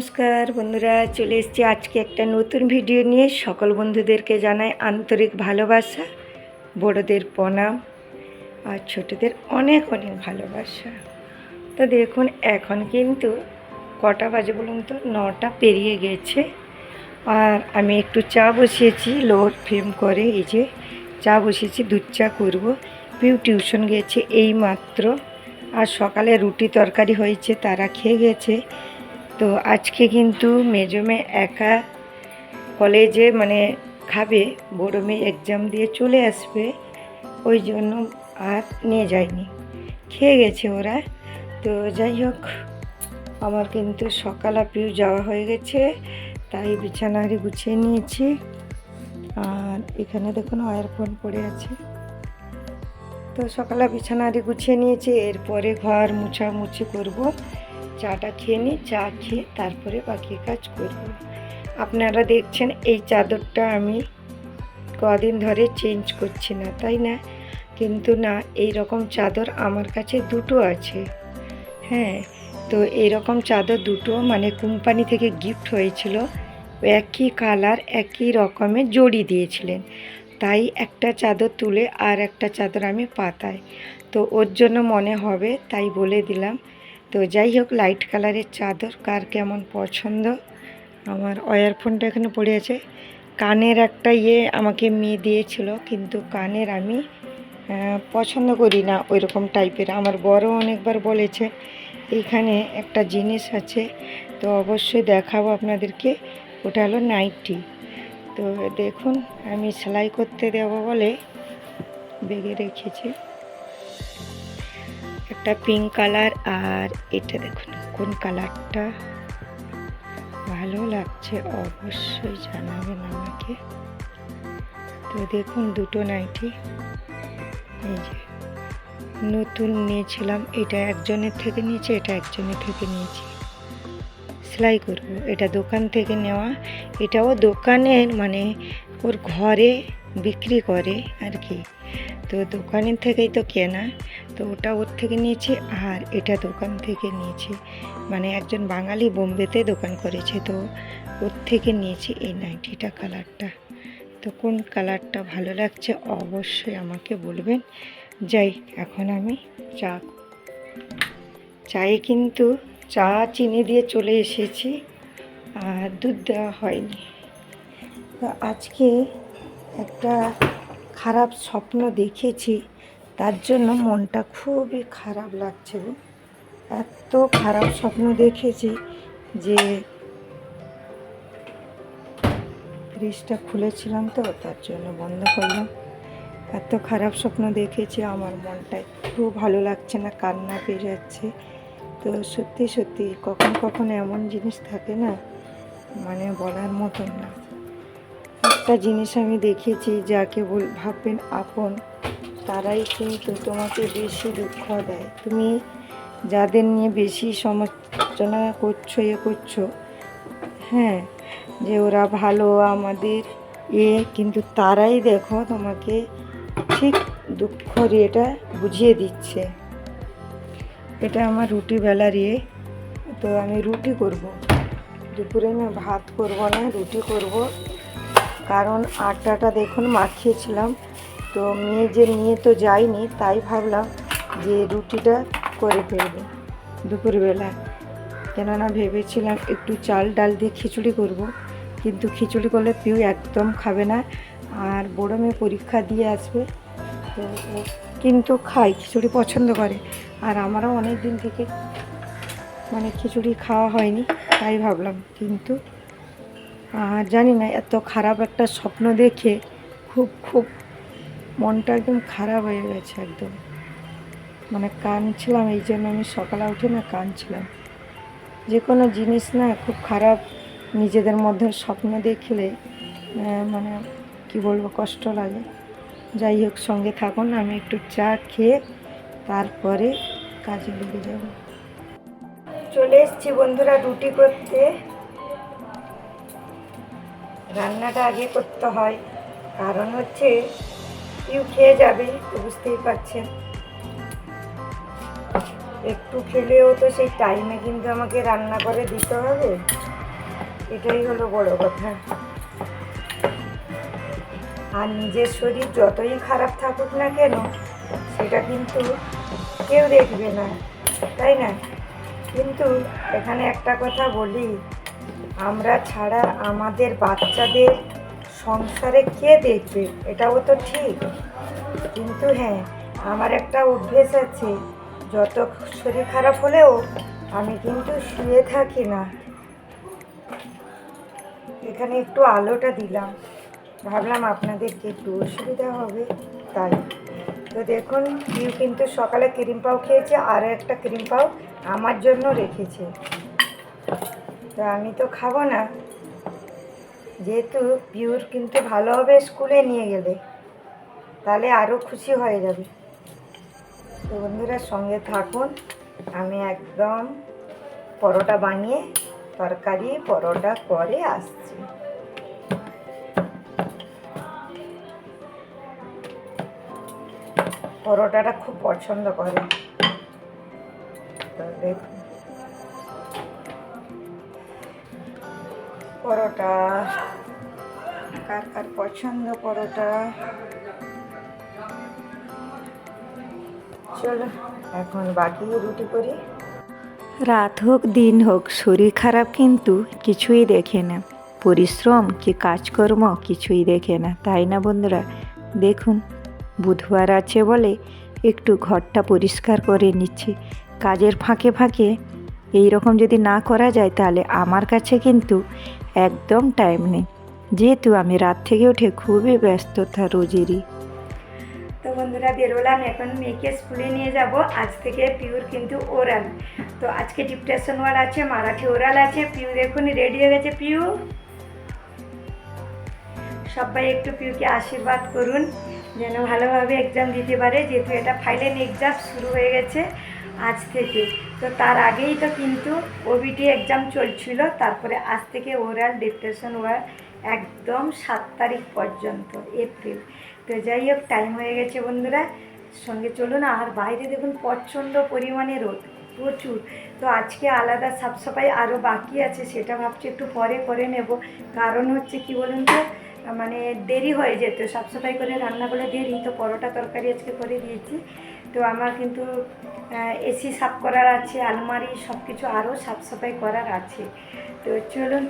নমস্কার, বন্ধুরা, চলে এসেছি আজকে একটা নতুন ভিডিও নিয়ে। সকল বন্ধুদেরকে জানাই আন্তরিক ভালোবাসা, বড়দের প্রণাম আর ছোটদের অনেক অনেক ভালোবাসা। তো দেখুন, এখন কিন্তু কটা বাজে বলুন তো? নটা পেরিয়ে গেছে আর আমি একটু চা বসিয়েছি, লোর ফ্লেম করে এই যে চা বসিয়েছি, দুধ চা করব। পিউ টিউশন গেছে এই মাত্র। আর সকালে রুটি তরকারি হয়েছে, তারা খেয়ে গেছে। তো আজকে কিন্তু মেজো মেয়ে একা কলেজে মানে খাবে, বড় মেয়ে এক্সাম দিয়ে চলে আসবে, ওই জন্য আর নিয়ে যায়নি। খেয়ে গেছে ওরা। তো যাই হোক, আমার কিন্তু সকাল আপিও যাওয়া হয়ে গেছে, তাই বিছানাহারি গুছিয়ে নিয়েছি। আর এখানে দেখুন ফোন পড়ে আছে। তো সকালে বিছানাহারি গুছিয়ে নিয়েছি, এরপরে ঘর মুছামুছি করব। চাটা খেয়ে নিই, চা খেয়ে তারপরে বাকি কাজ করব আপনারা দেখছেন এই চাদরটা আমি কদিন ধরে চেঞ্জ করছি না, তাই না? কিন্তু না এই রকম চাদর আমার কাছে দুটো আছে। হ্যাঁ তো এরকম চাদর দুটো মানে কোম্পানি থেকে গিফট হয়েছিল, একই কালার একই রকমের জড়ি দিয়েছিলেন। তাই একটা চাদর তুলে আর একটা চাদর আমি পাতাই তো ওর জন্য মনে হবে, তাই বলে দিলাম। তো যাই হোক লাইট কালারের চাদর, কার কেমন পছন্দ? আমার ওয়ার ফোনটা এখানে পড়ে আছে। কানের একটা ইয়ে আমাকে মেয়ে দিয়েছিল, কিন্তু কানের আমি পছন্দ করি না ওই রকম টাইপের আমার বড় অনেকবার বলেছে, এইখানে একটা জিনিস আছে, তো অবশ্যই দেখাবো আপনাদেরকে। ওটা হলো নাইটি তো দেখুন, আমি সেলাই করতে দেবো বলে বেগে রেখেছি। একটা পিঙ্ক কালার আর এটা দেখুন, কোন কালারটা ভালো লাগছে, অবশ্যই জানাবেন আমাকে। তো দেখুন, দুটো নাইটি। এই যে, নতুন নিয়েছিলাম, এটা একজনের থেকে নিয়েছি, এটা একজনের থেকে নিয়েছি। সেলাই করব, এটা দোকান থেকে নেওয়া। এটাও দোকানের মানে ওর ঘরে বিক্রি করে আর কি। তো দোকানের থেকেই তো কেনা, তো ওটা ওর থেকে নিয়েছি আর এটা দোকান থেকে নিয়েছি। মানে একজন বাঙালি বোম্বেতে দোকান করেছে, তো ওর থেকে নিয়েছি এই নাইটিটা কালারটা। তো কোন কালারটা ভালো লাগছে অবশ্যই আমাকে বলবেন। যাই, এখন আমি চা, চায়ে কিন্তু চা চিনি দিয়ে চলে এসেছি আর দুধ দেওয়া হয়নি। তো আজকে একটা খারাপ স্বপ্ন দেখেছি, তার জন্য মনটা খুবই খারাপ লাগছে। এত খারাপ স্বপ্ন দেখেছি যে ফ্রিজটা খুলেছিলাম তো, তার জন্য বন্ধ করলাম। এত খারাপ স্বপ্ন দেখেছি, আমার মনটা একটু ভালো লাগছে না, কান্না পেয়ে যাচ্ছে। তো সত্যি সত্যি কখন কখন এমন জিনিস থাকে না মানে বলার মতন না। একটা জিনিস আমি দেখেছি, যাকে বল, ভাববেন আপন। তারাই কিন্তু তোমাকে বেশি দুঃখ দেয়। তুমি যাদের নিয়ে বেশি সমালোচনা করছ ইয়ে করছ হ্যাঁ যে ওরা ভালো আমাদের এ, কিন্তু তারাই দেখো তোমাকে ঠিক দুঃখ এটা বুঝিয়ে দিচ্ছে। এটা আমার রুটি বেলার ইয়ে তো আমি রুটি করব। দুপুরে আমি ভাত করব না, রুটি করব। কারণ আটাটা দেখুন মাখিয়েছিলাম। তো মেয়ে যে নিয়ে তো যায়নি, তাই ভাবলাম যে রুটিটা করে ফেলব দুপুরবেলা। কেননা ভেবেছিলাম একটু চাল ডাল দিয়ে খিচুড়ি করব, কিন্তু খিচুড়ি করলে পিউ একদম খাবে না, আর বড়ো মেয়ে পরীক্ষা দিয়ে আসবে। তো কিন্তু খাই খিচুড়ি পছন্দ করে। আর আমারও অনেক দিন থেকে মানে খিচুড়ি খাওয়া হয়নি, তাই ভাবলাম কিন্তু জানি না, এত খারাপ একটা স্বপ্ন দেখে খুব খুব মনটা একদম খারাপ হয়ে গেছে একদম। মানে কাঁদছিলাম, এই জন্য আমি সকালে উঠে না কাঁদছিলাম। যে কোনো জিনিস না খুব খারাপ নিজেদের মধ্যে স্বপ্ন দেখলে মানে কি বলব, কষ্ট লাগে। যাই হোক, সঙ্গে থাকুন, আমি একটু চা খেয়ে তারপরে কাজে লেগে যাব। চলে এসেছি বন্ধুরা রুটি করতে। রান্নাটা আগে করতে হয়। কারণ হচ্ছে, কেউ খেয়ে যাবে, তো বুঝতেই পারছেন। একটু খেলেও তো সেই টাইমে কিন্তু আমাকে রান্না করে দিতে হবে। এটাই হলো বড় কথা। আর নিজের শরীর যতই খারাপ থাকুক না কেন, সেটা কিন্তু কেউ দেখবে না। তাই না? কিন্তু এখানে একটা কথা বলি আমরা ছাড়া আমাদের বাচ্চাদের সংসারে কে দেখবে? এটাও তো ঠিক। কিন্তু হ্যাঁ আমার একটা অভ্যেস আছে। যত শরীর খারাপ হলেও আমি কিন্তু শুয়ে থাকি না। এখানে একটু আলোটা দিলাম। ভাবলাম আপনাদেরকে একটু অসুবিধা হবে, তাই। তো দেখুন পিউ কিন্তু সকালে ক্রিম পাও খেয়েছে, আর একটা ক্রিম পাও আমার জন্য রেখেছে। তো আমি তো খাব না। যেহেতু পিউর কিন্তু ভালো হবে স্কুলে নিয়ে গেলে, তাহলে আরও খুশি হয়ে যাবে। তো বন্ধুরা, সঙ্গে থাকুন। আমি একদম পরোটা বানিয়ে তরকারি, পরোটা করে আসছি। পরোটাটা খুব পছন্দ করে। তো দেখুন পরোটা। কার কার পছন্দ পরোটা? চলো, এখন বাকি রুটি করি। রাত হোক, দিন হোক, শরীর খারাপ কিন্তু কিছুই দেখে না। পরিশ্রম কি কাজকর্ম কিছুই দেখে না, তাই না বন্ধুরা? দেখুন, বুধবার আছে বলে একটু ঘরটা পরিষ্কার করে নিচ্ছি। কাজের ফাঁকে ফাঁকে এই রকম যদি না করা যায় তাহলে আমার কাছে কিন্তু একদম টাইম নেই। যেহেতু আমি রাত থেকে উঠে খুবই ব্যস্ততা রোজেরই। তো বন্ধুরা, বেরোলাম, এখন মেয়েকে স্কুলে নিয়ে যাব। আজ থেকে পিউর কিন্তু ওরাল তো আজকে ডিপ্রেশন ওয়ার্ড আছে, মারাঠি ওরাল আছে পিউ দেখুন রেডি হয়ে গেছে পিউ সবাই একটু পিউকে আশীর্বাদ করুন, যেন ভালোভাবে এক্সাম দিতে পারে। যেহেতু এটা ফাইনাল এক্সাম শুরু হয়ে গেছে আজ থেকে। তো তার আগেই তো কিন্তু ওবিটি এক্সাম চলছিল, তারপরে আজ থেকে ওরাল ডিপ্রেশন ওয়ার্ড একদম সাত তারিখ পর্যন্ত এপ্রিল তো যাই হোক টাইম হয়ে গেছে বন্ধুরা। সঙ্গে চলুন, আর বাইরে দেখুন, প্রচণ্ড পরিমাণে রোদ, প্রচুর। তো আজকে আলাদা সাফসাফাই আরও বাকি আছে, সেটা ভাবছি একটু পরে করে নেব। কারণ হচ্ছে কি বলুন তো মানে দেরি হয়ে যেত, সাফসাফাই করে রান্না করে দেরি, তো পরোটা তরকারি আজকে করে দিয়েছি। তো আমার কিন্তু এসি সাফ করার আছে, আলমারি সব কিছু আরও সাফসাফাই করার আছে। তো চলুন,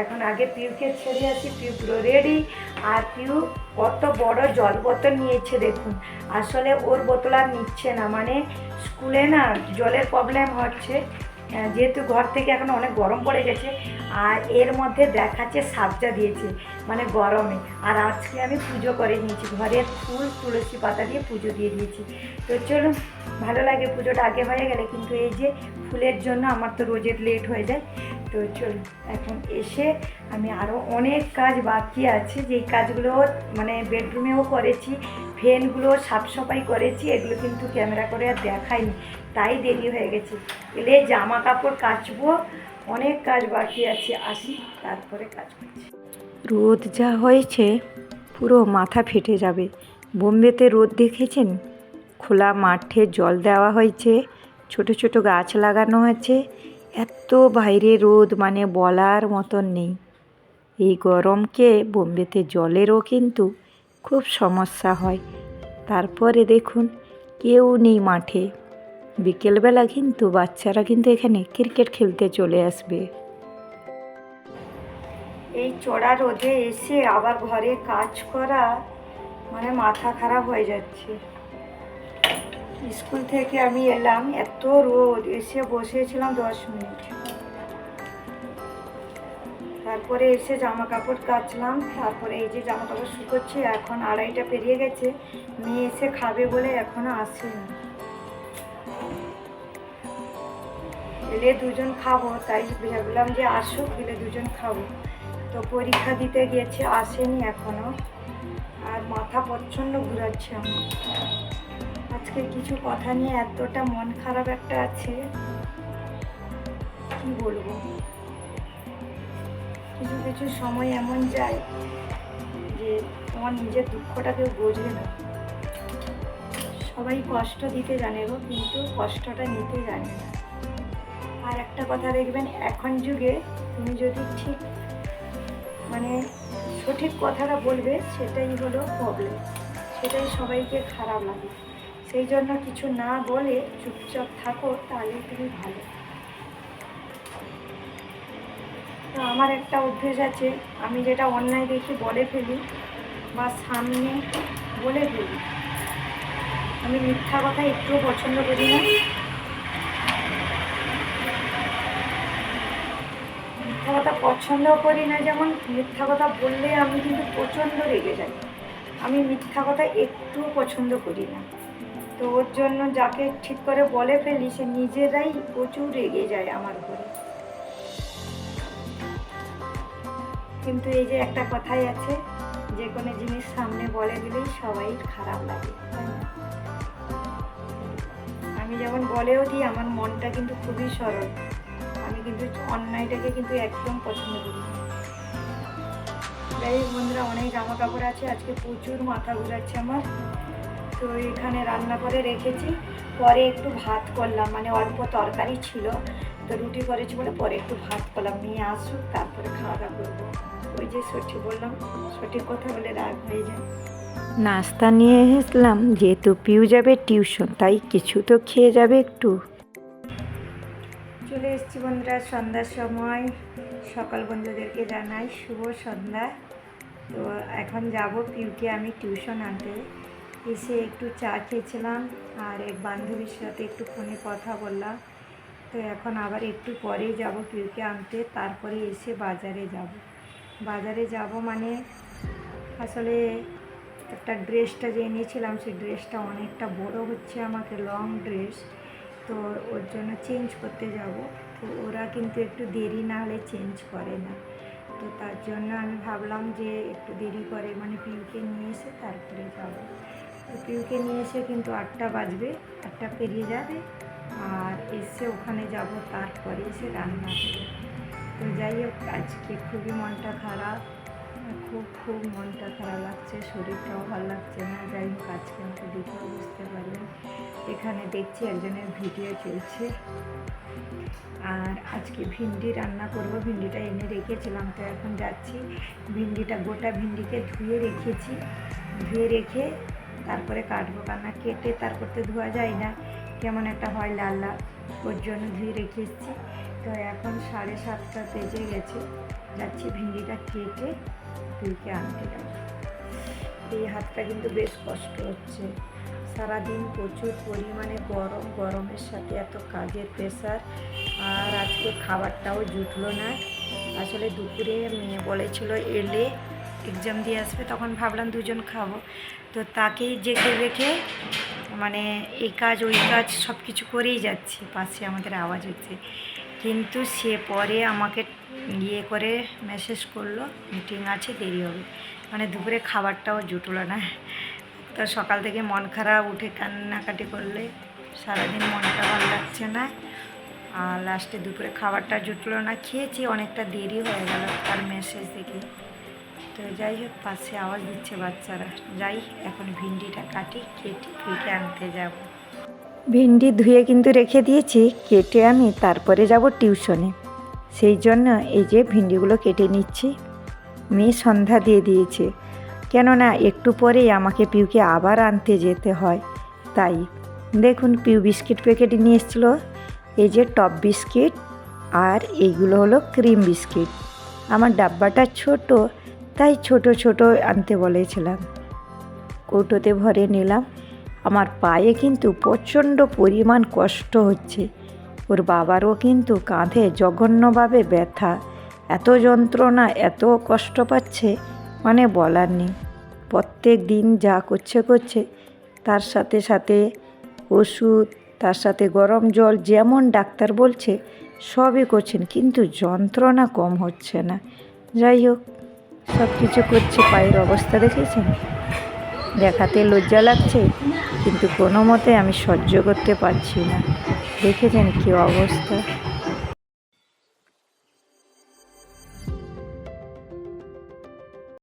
এখন আগে পিউকে ছেড়ে আসি। পিউ পুরো রেডি আর পিউ কত বড় জল বোতল নিয়েছে দেখুন। আসলে ওর বোতল আর নিচ্ছে না মানে স্কুলে না জলের প্রবলেম হচ্ছে। যেহেতু ঘর থেকে এখন অনেক গরম পড়ে গেছে, আর এর মধ্যে দেখাচ্ছে সাবজা দিয়েছে মানে গরমে। আর আজকে আমি পুজো করে নিয়েছি ঘরের ফুল, তুলসী পাতা দিয়ে পুজো দিয়ে দিয়েছি। তো চলুন, ভালো লাগে পুজোটা আগে হয়ে গেলে, কিন্তু এই যে ফুলের জন্য আমার তো রোজের লেট হয়ে যায়। তো চল, এখন এসে আমি আরও অনেক কাজ বাকি আছে। যেই কাজগুলো মানে বেডরুমেও করেছি ফ্যানগুলো সাফসাফাই করেছি, এগুলো কিন্তু ক্যামেরা করে আর দেখাইনি। তাই দেরি হয়ে গেছে। এলে জামা কাপড় কাচবো, অনেক কাজ বাকি আছে, আসি, তারপরে কাজ করছি। রোদ যা হয়েছে, পুরো মাথা ফেটে যাবে। বোম্বেতে রোদ দেখেছেন? খোলা মাঠে জল দেওয়া হয়েছে, ছোট ছোট গাছ লাগানো আছে এত বাইরে রোদ মানে বলার মতন নেই। এই গরমকে বোম্বেতে জলেরও কিন্তু খুব সমস্যা হয়। তারপরে দেখুন, কেউ নেই মাঠে। বিকেলবেলা কিন্তু বাচ্চারা কিন্তু এখানে ক্রিকেট খেলতে চলে আসবে। এই চড়া রোদে এসে আবার ঘরে কাজ করা মানে মাথা খারাপ হয়ে যাচ্ছে। স্কুল থেকে আমি এলাম, এত রোদ, এসে বসেছিলাম দশ মিনিট। তারপরে এসে জামা কাপড় কাচলাম, তারপরে এই যে জামা কাপড় শুকোচ্ছি এখন আড়াইটা পেরিয়ে গেছে, মেয়ে এসে খাবে বলে এখনও আসেনি। এলে দুজন খাব, তাই ভাবলাম যে আসুক দিলে দুজন খাব। তো পরীক্ষা দিতে গিয়েছে, আসেনি এখনও। আর মাথা প্রচণ্ড ঘুরাচ্ছে আমার। আজকে কিছু কথা নিয়ে এতটা মন খারাপ একটা আছে। কি বলব? কিছু কিছু সময় এমন যায় যে তোমার নিজের দুঃখটা কেউ বোঝে না। সবাই কষ্ট দিতে জানে গো, কিন্তু কষ্টটা নিতে জানে না। আর একটা কথা দেখবেন, এখন যুগে তুমি যদি ঠিক মানে সঠিক কথাটা বলবে, সেটাই হলো প্রবলেম সেটাই সবাইকে খারাপ লাগে। সেই জন্য কিছু না বলে চুপচাপ থাকো, তাহলে তুমি ভালো। তো আমার একটা অভ্যেস আছে, আমি যেটা অন্যায় দেখি বলে ফেলি বা সামনে বলে ফেলি। আমি মিথ্যা কথা একটুও পছন্দ করি না। মিথ্যা কথা পছন্দ করি না, যেমন মিথ্যা কথা বললে আমি কিন্তু প্রচণ্ড রেগে যাই। আমি মিথ্যা কথা একটুও পছন্দ করি না। তো ওর জন্য যাকে ঠিক করে বলে ফেলি, সে নিজেরাই প্রচুর রেগে যায় আমার উপরে। কিন্তু এই যে একটা কথাই আছে, যে কোনো জিনিস সামনে বলে দিলেই সবাই খারাপ লাগে আমি যেমন বলেও দিই, আমার মনটা কিন্তু খুবই সরল। আমি কিন্তু অন্যায়টাকে কিন্তু একদম পছন্দ করি যাই বন্ধুরা, অনেক জামা কাপড় আছে, আজকে প্রচুর মাথা ঘুরাচ্ছে আমার। তো এখানে রান্না করে রেখেছি। পরে একটু ভাত করলাম মানে অল্প তরকারি ছিল। তো রুটি করেছি বলে পরে একটু ভাত করলাম। নিয়ে আসুক তারপরে খাওয়া দাওয়া করব। ওই যে সঠিক বললাম সঠিক কথা বলে রাগ হয়ে যায়। নাস্তা নিয়ে এসলাম যেহেতু পিউ যাবে টিউশন তাই কিছু তো খেয়ে যাবে একটু। চলে এসেছি বন্ধুরা সন্ধ্যার সময়। সকাল বন্ধুদেরকে জানাই শুভ সন্ধ্যা। তো এখন যাব পিউকে আমি টিউশন আনতে। এসে একটু চা খেয়েছিলাম আর এক বান্ধবীর সাথে একটু ফোনে কথা বললাম। তো এখন আবার একটু পরে যাব পিউকে আনতে, তারপরে এসে বাজারে যাব। বাজারে যাব মানে আসলে একটা ড্রেসটা যে এনেছিলাম, সেই ড্রেসটা অনেকটা বড় হচ্ছে আমাকে লং ড্রেস তো ওর জন্য চেঞ্জ করতে যাব। তো ওরা কিন্তু একটু দেরি না হলে চেঞ্জ করে না। তো তার জন্য আমি ভাবলাম যে একটু দেরি করে মানে পিউকে নিয়ে এসে তারপরে যাব। পিউকে নিয়ে এসে কিন্তু আটটা বাজবে, আটটা পেরিয়ে যাবে আর এসে ওখানে যাব তারপরে এসে রান্না করব। তো যাই হোক, আজকে খুবই মনটা খারাপ, খুব খুব মনটা খারাপ লাগছে, শরীরটাও ভালো লাগছে না। যাই হোক, আজকে আমাকে দেখেও বুঝতে পারবেন এখানে দেখছি একজনের ভিডিও চলছে। আর আজকে ভিন্ডি রান্না করব, ভিন্ডিটা এনে রেখেছিলাম, তো এখন যাচ্ছি। ভিন্ডিটা গোটা ভিন্ডিকে ধুয়ে রেখেছি। ধুয়ে রেখে তারপরে কাটবো, কান্না কেটে তারপর তো ধোয়া যায় না। কেমন একটা হয় লাল লাল। ওর জন্য ধুয়ে রেখে তো এখন সাড়ে সাতটা বেজে গেছে। যাচ্ছি ভিন্ডিটা কেটে তুইকে আনতে এই হাতটা কিন্তু বেশ কষ্ট হচ্ছে। সারাদিন প্রচুর পরিমাণে গরম, গরমের সাথে এত কাজের প্রেশার আর আজকে খাবারটাও জুটলো না। আসলে দুপুরে মেয়ে বলেছিল এলে এক্সাম দিয়ে আসবে, তখন ভাবলাম দুজন খাব। তো তাকেই জেগে রেখে মানে এই কাজ, ওই কাজ সব কিছু করেই যাচ্ছি, পাশে আমাদের আওয়াজ হচ্ছে। কিন্তু সে পরে আমাকে ইয়ে করে মেসেজ করল মিটিং আছে, দেরি হবে। মানে দুপুরে খাবারটাও জুটলো না। তো সকাল থেকে মন খারাপ, উঠে কান্নাকাটি করলে সারাদিন মনটা ভালো লাগছে না। আর লাস্টে দুপুরে খাবারটা জুটলো না, খেয়েছি, অনেকটা দেরি হয়ে গেল তার মেসেজ দেখে। তো যাই হোক, পাশে আওয়াজ দিচ্ছে বাচ্চারা। যাই, এখন ভিন্ডিটা কাটি, কেটে কেটে আনতে যাব। ভিন্ডি ধুয়ে কিন্তু রেখে দিয়েছি, কেটে আমি তারপরে যাব টিউশনে। সেই জন্য এই যে ভিন্ডিগুলো কেটে নিচ্ছি। মেয়ে সন্ধ্যা দিয়ে দিয়েছে। কেননা একটু পরেই আমাকে পিউকে আবার আনতে যেতে হয়। তাই দেখুন, পিউ বিস্কিট প্যাকেট নিয়ে এসেছিল। এই যে টপ বিস্কিট আর এইগুলো হলো ক্রিম বিস্কিট। আমার ডাব্বাটা ছোট তাই ছোট ছোট আনতে বলেছিলাম। কৌটোতে ভরে নিলাম। আমার পায়ে কিন্তু প্রচণ্ড পরিমাণ কষ্ট হচ্ছে। ওর বাবারও কিন্তু কাঁধে জঘন্যভাবে ব্যথা। এত যন্ত্রণা, এত কষ্ট পাচ্ছে মানে বলার নেই। প্রত্যেক দিন যা করছে করছে। তার সাথে সাথে ওষুধ, তার সাথে গরম জল, যেমন ডাক্তার বলছে, সবই করছেন, কিন্তু যন্ত্রণা কম হচ্ছে না। যাই হোক সব কিছু করছে, পায়ের অবস্থা দেখেছেন? দেখাতে লজ্জা লাগছে, কিন্তু কোনো মতে আমি সহ্য করতে পারছি না। দেখেছেন কী অবস্থা?